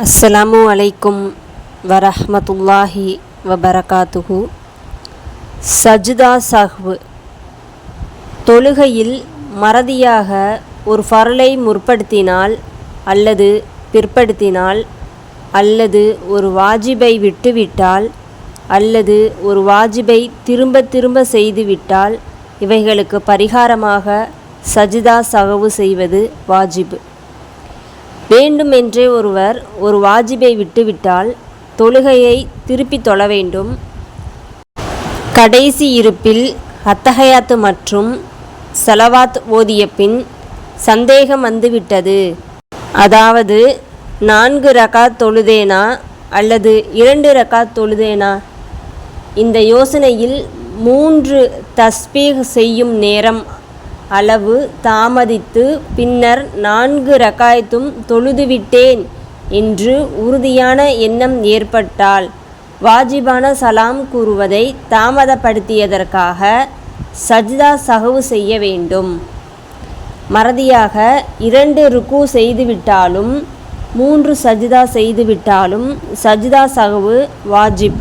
அஸ்ஸலாமு அலைக்கும் வரஹமத்துல்லாஹி வபரகாத்துஹு. சஜிதா சஹ்வு தொழுகையில் மறதியாக ஒரு ஃபரலை முற்படுத்தினால் அல்லது பிற்படுத்தினால் அல்லது ஒரு வாஜிபை விட்டுவிட்டால் அல்லது ஒரு வாஜிபை திரும்ப திரும்ப செய்துவிட்டால் இவைகளுக்கு பரிகாரமாக சஜிதா சகவு செய்வது வாஜிபு. வேண்டுமென்றே ஒருவர் ஒரு வாஜிபை விட்டுவிட்டால் தொழுகையை திருப்பி தொழ வேண்டும். கடைசி இருப்பில் அத்தகையாத்து மற்றும் செலவாத் ஓதிய பின் சந்தேகம் வந்துவிட்டது. அதாவது நான்கு ரகாத் தொழுதேனா அல்லது இரண்டு ரகாத் தொழுதேனா? இந்த யோசனையில் மூன்று தஸ்பீக் செய்யும் நேரம் அளவு தாமதித்து பின்னர் நான்கு ரகாயத்தும் தொழுதுவிட்டேன் என்று உறுதியான எண்ணம் ஏற்பட்டால் வாஜிபான சலாம் கூறுவதை தாமதப்படுத்தியதற்காக சஜ்தா சகவு செய்ய வேண்டும். மறதியாக இரண்டு ருக்கு செய்துவிட்டாலும் மூன்று சஜிதா செய்துவிட்டாலும் சஜிதா சகவு வாஜிப்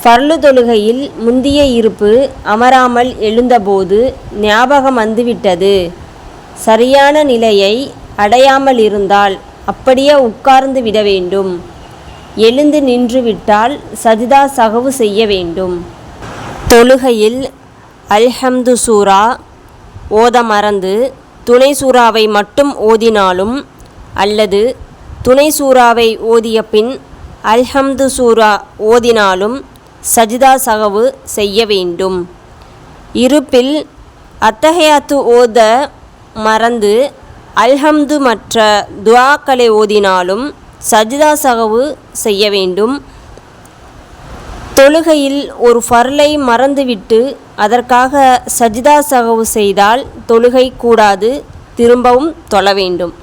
ஃபர்லு தொழுகையில் முந்திய இருப்பு அமராமல் எழுந்தபோது ஞாபகம் வந்துவிட்டது. சரியான நிலையை அடையாமல் இருந்தால் அப்படியே உட்கார்ந்து விட வேண்டும். எழுந்து நின்றுவிட்டால் சஜிதா சகவு செய்ய வேண்டும். தொழுகையில் அல்ஹம்து சூரா ஓத மறந்து துணை சூறாவை மட்டும் ஓதினாலும் அல்லது துணை சூறாவை ஓதிய பின் அல்ஹம்து சூரா ஓதினாலும் சஜிதா சகவு செய்ய வேண்டும். இருப்பில் அத்தகையாத்து ஓத மறந்து அல்ஹம்து மற்ற துவாக்களை ஓதினாலும் சஜிதா சகவு செய்ய வேண்டும். தொழுகையில் ஒரு ஃபர்லை மறந்துவிட்டு அதற்காக சஜிதா சகவு செய்தால் தொழுகை கூடாது திரும்பவும் தொழ வேண்டும்.